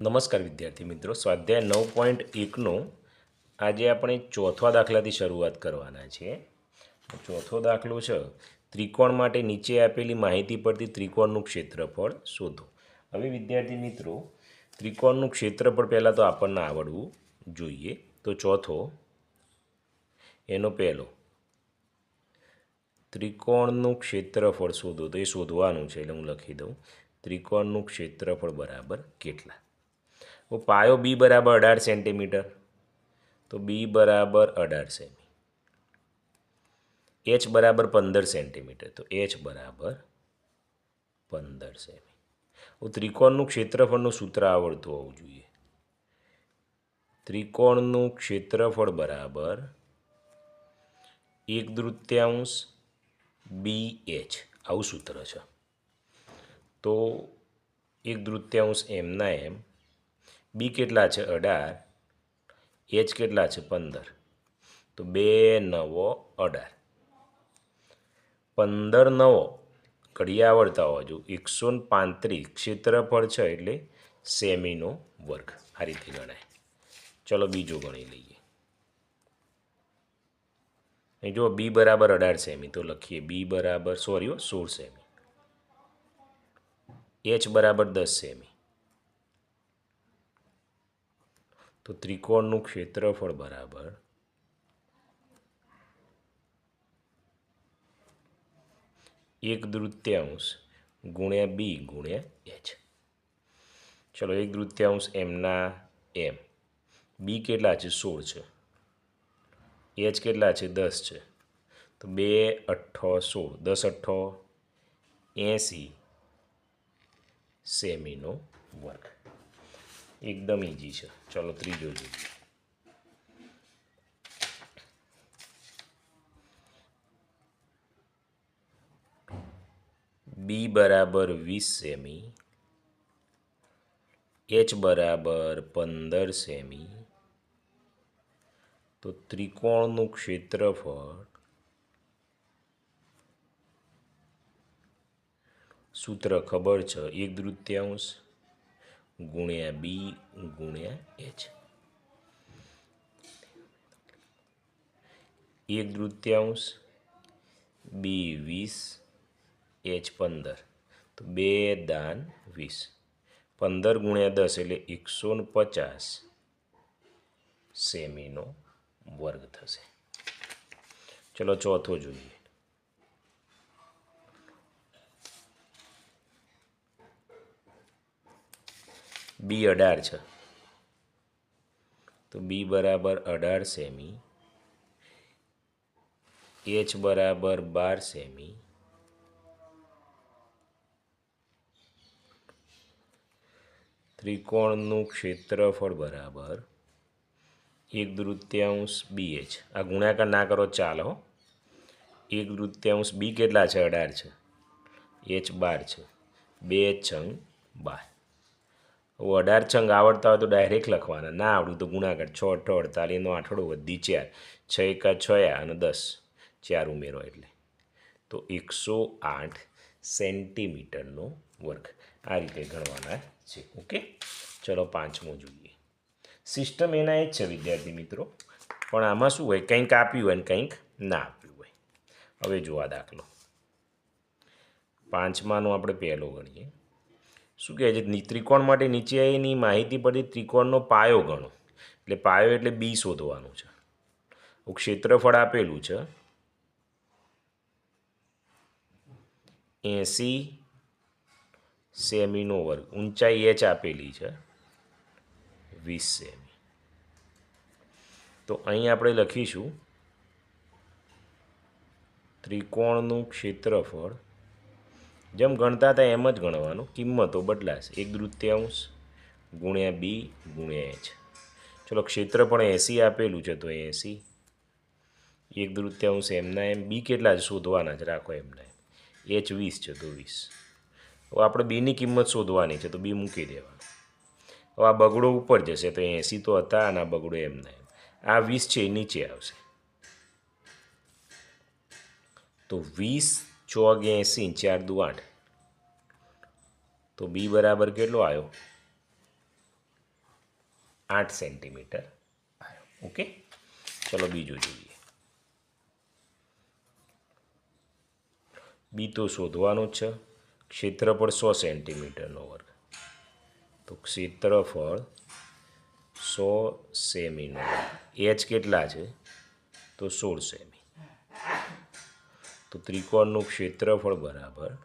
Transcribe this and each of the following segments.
નમસ્કાર વિદ્યાર્થી મિત્રો. સ્વાધ્યાય નવ પોઈન્ટ એકનો આજે આપણે ચોથા દાખલાથી શરૂઆત કરવાના છીએ ચોથો દાખલો છે, ત્રિકોણ માટે નીચે આપેલી માહિતી પરથી ત્રિકોણનું ક્ષેત્રફળ શોધો. હવે વિદ્યાર્થી મિત્રો, ત્રિકોણનું ક્ષેત્રફળ પહેલાં તો આપણને આવડવું જોઈએ. તો ચોથો, એનો પહેલો. ત્રિકોણનું ક્ષેત્રફળ શોધો. તો એ શોધવાનું છે એટલે હું લખી દઉં. ત્રિકોણનું ક્ષેત્રફળ બરાબર કેટલા? તો પાયો બી બરાબર અઢાર સેન્ટીમીટર. તો બી બરાબર અઢાર સેમી. એચ બરાબર પંદર સેન્ટીમીટર. તો એચ બરાબર પંદર સેમી. હું ત્રિકોણનું ક્ષેત્રફળનું સૂત્ર આવડતું હોવું જોઈએ. ત્રિકોણનું ક્ષેત્રફળ બરાબર એક દૃત્યાંશ બી એચ આવું સૂત્ર છે. તો એક દૃત્યાંશ એમના એમ બી કેટલા છે? અઢાર. એચ કેટલા છે? પંદર. તો બે નવો અઢાર. પંદર નવો. ઘડિયા આવડતા હોવા જો એકસો ને પાંત્રીસ ક્ષેત્રફળ છે એટલે સેમીનો વર્ગ. આ રીતે ગણાય. ચલો બીજો ગણી લઈએ. અહીં જો બી બરાબર અઢાર સેમી. તો લખીએ બી બરાબર, સોરી સોળ સેમી. એચ બરાબર દસ સેમી. તો ત્રિકોણનું ક્ષેત્રફળ બરાબર એક દૃત્યાંશ ગુણ્યા બી ગુણ્યા એચ. ચલો એક દૃત્યાંશ એમના એમ. બી કેટલા છે? સોળ છે. એચ કેટલા છે? દસ છે. તો બે અઠ્ઠો સોળ. દસ અઠ્ઠો એંસી સેમીનો વર્ગ. એકદમ ઇઝી છે. ચલો ત્રીજો જોઈએ. બી બરાબર વીસ સેમી. એચ બરાબર પંદર સેમી. તો ત્રિકોણનું ક્ષેત્રફળ સૂત્ર ખબર છે? એક તૃતીયાંશ ગુણ્યા બી ગુણ્યા એચ. એક દૃત્યાંશ બી વીસ, એચ પંદર. તો બે દાન વીસ. પંદર ગુણ્યા દસ એટલે એકસો પચાસ સેમીનો વર્ગ થશે. ચલો ચોથો જોઈએ. બી અઢાર છે. તો બી બરાબર અઢાર સેમી, એચ બરાબર બાર સેમી, ત્રિકોણનું ક્ષેત્રફળ બરાબર એક દૃત્યાંશ બી એચ આ ગુણાકાર ના કરો, ચાલો. એક દૃત્યાંશ બી કેટલા છે? અઢાર છે. એચ બાર છે. બે છંગ બાર. અઢાર છંગ આવડતા હોય તો ડાયરેક્ટ લખવાના. ના આવડું તો ગુણાકાર છ અઠ્ઠો અડતાલીસનો આઠડો વધી ચાર છ, એકા છયા અને દસ, ચાર ઉમેરો એટલે. તો એકસો આઠ સેન્ટીમીટરનો વર્ગ આ રીતે ગણવાના છે. ઓકે? ચલો પાંચમો જોઈએ. સિસ્ટમ એના એ જ છે, વિદ્યાર્થી મિત્રો. પણ આમાં શું હોય? કંઈક આપ્યું હોય ને કંઈક ના આપ્યું હોય. હવે જોવા દાખલો. પાંચમાનો આપણે પહેલો ગણીએ. શું કહે છે? ત્રિકોણ માટે નીચેની માહિતી પરથી ત્રિકોણનો પાયો ગણો. એટલે પાયો એટલે બી શોધવાનું છે. ક્ષેત્રફળ આપેલું છે. એંસી સેમીનો વર્ગ. ઊંચાઈ એચ આપેલી છે. વીસ સેમી. તો અહીં આપણે લખીશું. ત્રિકોણનું ક્ષેત્રફળ જેમ ગણતા હતા એમ જ ગણવાનું. કિંમતો બદલાશે. એક દૃત્યાંશ ગુણ્યા બી ગુણ્યા એચ. ચલો પણ એંસી આપેલું છે તો એંસી. એક દૃત્યાંશ એમના એમ. બી કેટલા જ શોધવાના જ રાખો એમના એમ. એચ વીસ છે તો વીસ. હવે આપણે બીની કિંમત શોધવાની છે તો બી મૂકી દેવાનું. હવે આ બગડો ઉપર જશે તો એંસી તો હતા અને આ બગડો એમના એમ. આ વીસ છે એ નીચે આવશે. તો વીસ ચોગ એંસી ચાર દુ આઠ તો બી બરાબર કેટલો આવ્યો આઠ સેન્ટીમીટર. આવ્યો ઓકે? ચલો બીજું જોઈએ. બી તો શોધવાનું જ છે. ક્ષેત્રફળ સો સેન્ટીમીટરનો વર્ગ. તો ક્ષેત્રફળ સો સેમીનો એચ કેટલા છે? તો સોળ સેમી. તો ત્રિકોણનું ક્ષેત્રફળ બરાબર.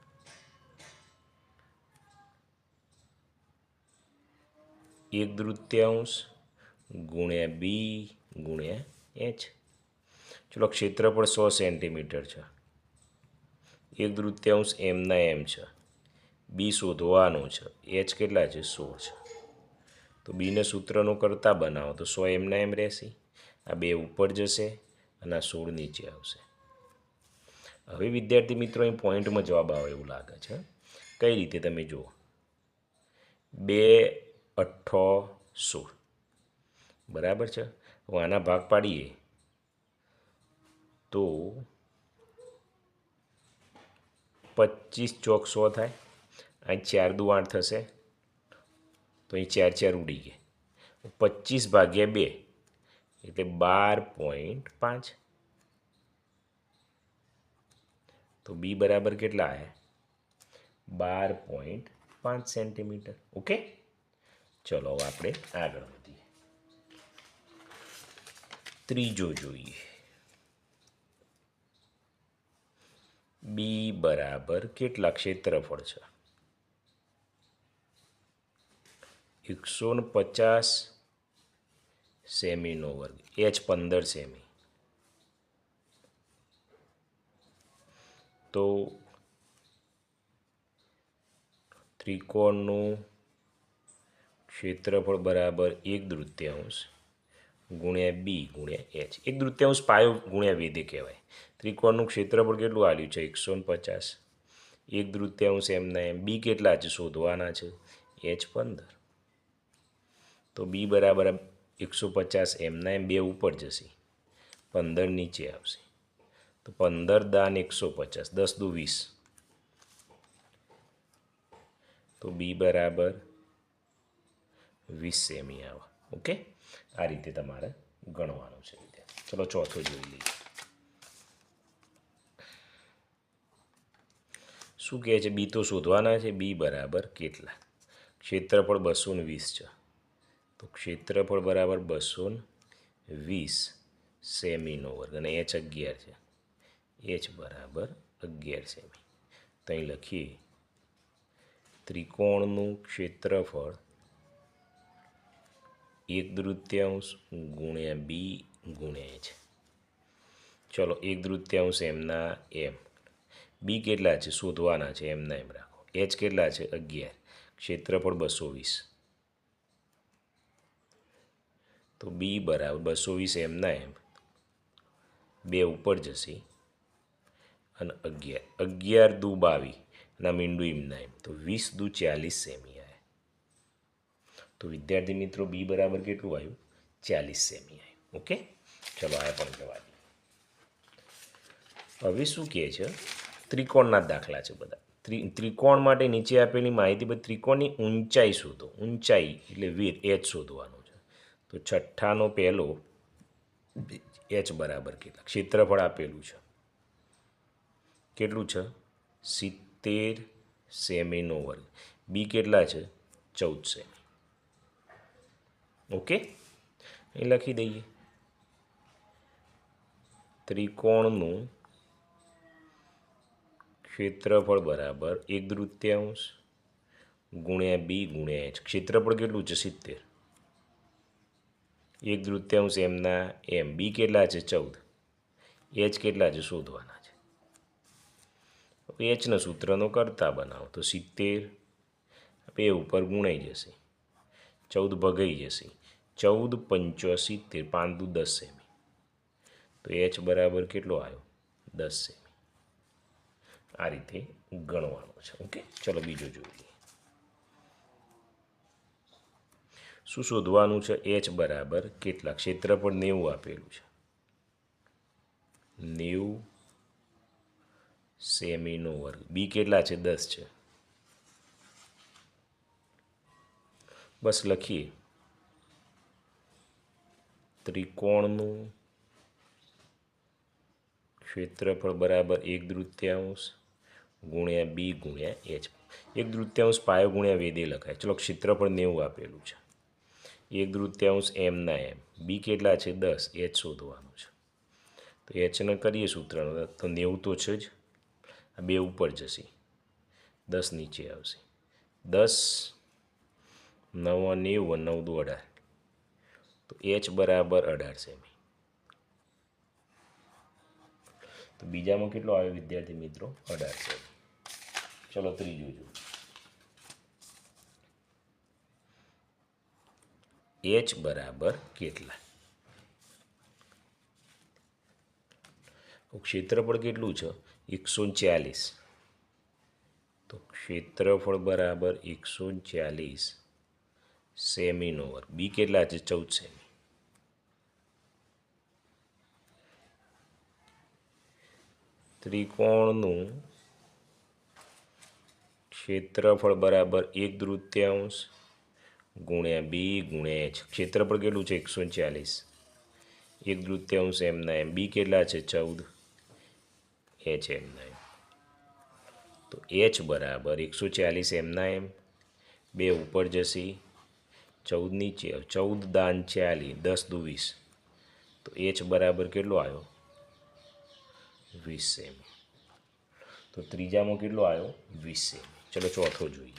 એક દૃત્યાંશ ગુણ્યા બી ગુણ્યા એચ. ચલો ક્ષેત્રફળ સો સેન્ટીમીટર છે. એક દૃત્યાંશ એમના એમ છે. બી શોધવાનું છે. એચ કેટલા છે? સોળ છે. તો બીને સૂત્રનું કરતાં બનાવો. તો સો એમના એમ રહેશે. આ બે ઉપર જશે અને આ સોળ નીચે આવશે. હવે વિદ્યાર્થી મિત્રો, અહીં પોઈન્ટમાં જવાબ આવે એવું લાગે છે. કઈ રીતે તમે જુઓ? બે, અઠ્ઠો, સોળ. બરાબર છે? હવે આના ભાગ પાડીએ. તો પચીસ ચોક સો થાય. અહીં ચાર દુ આઠ થશે. તો અહીં ચાર ચાર ઉડી ગયા. પચીસ ભાગ્યા બે એટલે બાર પોઈન્ટ પાંચ. તો બી બરાબર કેટલા આવ્યા બાર પોઈન્ટ પાંચ સેન્ટીમીટર. ઓકે ચલો, હવે આપણે આગળ વધીએ. ત્રીજો જોઈએ. બી બરાબર કેટલા ક્ષેત્રફળ છે? એકસો પચાસ સેમીનો વર્ગ. એચ પંદર સેમી. તો ત્રિકોણનું ક્ષેત્રફળ બરાબર એક દૃત્યાંશ ગુણ્યા બી ગુણ્યા એચ. એક દૃત્યાંશ પાયો ગુણ્યા વેદે કહેવાય. ત્રિકોણનું ક્ષેત્રફળ કેટલું આવ્યું છે? એકસો પચાસ. એક દૃત્યાંશ એમના એમ બી કેટલા છે? શોધવાના છે. એચ પંદર. તો બી બરાબર એકસો પચાસ એમના એમ બે ઉપર જશે. પંદર નીચે આવશે. તો પંદર દાન એકસો પચાસ, દસ દુ વીસ. તો બી બરાબર વીસ સેમી આવે. ઓકે? આ રીતે તમારે ગણવાનું છે ચલો ચોથો જોઈ લઈએ. શું કહે છે? બી તો શોધવાના છે. બી બરાબર કેટલા? ક્ષેત્રફળ બસો ને વીસ છે. તો ક્ષેત્રફળ બરાબર બસો વીસ સેમીનો વર્ગ. અને એચ અગિયાર છે. એચ બરાબર અગિયાર સેમી. તો અહીં લખીએ. ત્રિકોણનું ક્ષેત્રફળ એક દૃત્યાંશ ગુણ્યા બી ગુણ્યા એચ ચલો, એક દૃત્યાંશ એમના એમ. બી કેટલા છે? શોધવાના છે, એમના એમ રાખો. એચ કેટલા છે? અગિયાર. ક્ષેત્રફળ બસો વીસ. તો બી બરાબર બસો વીસ એમના એમ. બે ઉપર જશે. અને અગિયાર. અગિયાર દુ બાવીસ ના મીંડું એમના એમ તો વીસ દુ ચાલીસ સેમી આવે તો વિદ્યાર્થી મિત્રો બી બરાબર કેટલું આવ્યું? ચાલીસ સેમી આવ્યું ઓકે? ચલો આ પણ જવા દઈએ. હવે શું કહે છે? ત્રિકોણના દાખલા છે બધા. ત્રિ, ત્રિકોણ માટે નીચે આપેલી માહિતી બધી ત્રિકોણની ઊંચાઈ શોધો. ઊંચાઈ એટલે વીર એચ શોધવાનું છે. તો છઠ્ઠાનો પહેલો એચ બરાબર કેટલા? ક્ષેત્રફળ આપેલું છે. કેટલું છે? સિત્તેર સેમીનો વર્ગ બી કેટલા છે? ચૌદ સેમી. ઓકે? એ લખી દઈએ. ત્રિકોણનું ક્ષેત્રફળ બરાબર એક દૃત્યાંશ ગુણ્યા બી ગુણ્યા એચ. ક્ષેત્રફળ કેટલું છે? સિત્તેર. એક દૃત્યાંશ એમના એમ. બી કેટલા છે? ચૌદ. એચ કેટલા છે? શોધવાના એચના સૂત્રનો કરતા બનાવો તો સિત્તેર. બે ઉપર ગુણાઈ જશે. ચૌદ ભગાઈ જશે. ચૌદ પંચો સિત્તેર પાંદુ દસ સેમી. તો એચ બરાબર કેટલો આવ્યો? દસ સેમી. આ રીતે ગણવાનું છે. ઓકે? ચલો બીજું જોઈએ શું શોધવાનું છે? એચ બરાબર કેટલા? ક્ષેત્રફળ નેવું આપેલું છે. નેવું સેમીનો વર્ગ. બી કેટલા છે? દસ છે. બસ લખીએ. ત્રિકોણનું ક્ષેત્રફળ બરાબર એક દૃત્યાંશ ગુણ્યા બી ગુણ્યા એચ. એક દૃત્યાંશ પાયો ગુણ્યા વેદે લખાય. ચલો ક્ષેત્રફળ નેવું આપેલું છે. એક દૃત્યાંશ એમના એમ. બી કેટલા છે? દસ. એચ શોધવાનું છે. તો એચને કરીએ સૂત્રનો. તો નેવું તો છે જ. બે ઉપર જશે. દસ નીચે આવશે. દસ, નવ નેવું નવ દુ અઢાર. તો એચ બરાબર અઢાર સેમી. તો બીજામાં કેટલો આવે વિદ્યાર્થી મિત્રો? અઢાર સેમી. ચલો ત્રીજું જુઓ એચ બરાબર કેટલા? ક્ષેત્રફળ કેટલું છે? એકસો ચાલીસ. તો ક્ષેત્રફળ બરાબર એકસો ચાલીસ સેમીનો વર્ગ બી કેટલા છે? ચૌદ સેમી. ત્રિકોણનું ક્ષેત્રફળ બરાબર એક તૃતીયાંશ ગુણ્યા બી ગુણ્યા એચ. ક્ષેત્રફળ કેટલું છે? એકસો ચાલીસ. એક તૃતીયાંશ એમના એમ. બી કેટલા છે? ચૌદ. એચ એમના એમ તો એચ બરાબર એકસો ચાલીસ એમના એમ બે ઉપર જશે નીચે, ચૌદ દાન ચાલી દસ દુ વીસ. તો એચ બરાબર કેટલો આવ્યો? વીસ સેમી તો ત્રીજામાં કેટલો આવ્યો? વીસ સેમી ચલો ચોથો જોઈએ.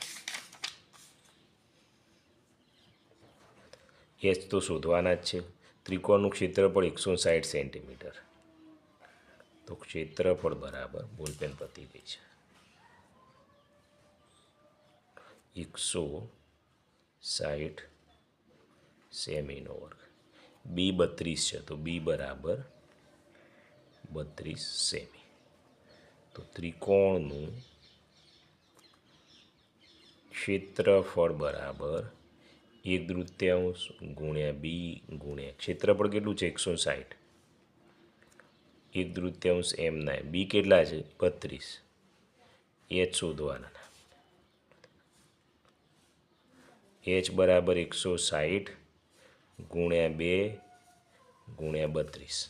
એચ તો શોધવાના જ છે. ત્રિકોણનું ક્ષેત્રફળ એકસો સાઠ સેન્ટીમીટર. તો ક્ષેત્રફળ બરાબર બોલપેન પતી ગઈ છે. એકસો સાઠ સેમીનો વર્ગ. બી બત્રીસ છે તો બી બરાબર બત્રીસ સેમી. તો ત્રિકોણનું ક્ષેત્રફળ બરાબર એક દૃત્યાંશ ગુણ્યા બી ગુણ્યા ક્ષેત્રફળ કેટલું છે? એકસો સાઠ એક તૃતીયાંશ એમના બી કેટલા છે? બત્રીસ. એચ શોધવાના એચ બરાબર એકસો સાહીઠ ગુણ્યા બે ગુણ્યા બત્રીસ.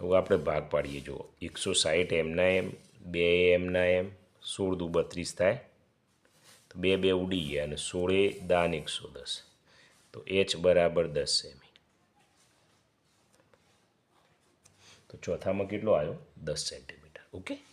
હવે આપણે ભાગ પાડીએ, જુઓ. એકસો સાઠ એમના એમ, બે એમના એમ સોળ દુ બત્રીસ થાય. તો બે બે ઉડી ગયા અને સોળે દાન એકસો દસ. તો એચ બરાબર દસ સેમી તો ચોથામાં કેટલો આવ્યો? દસ સેન્ટીમીટર. ઓકે?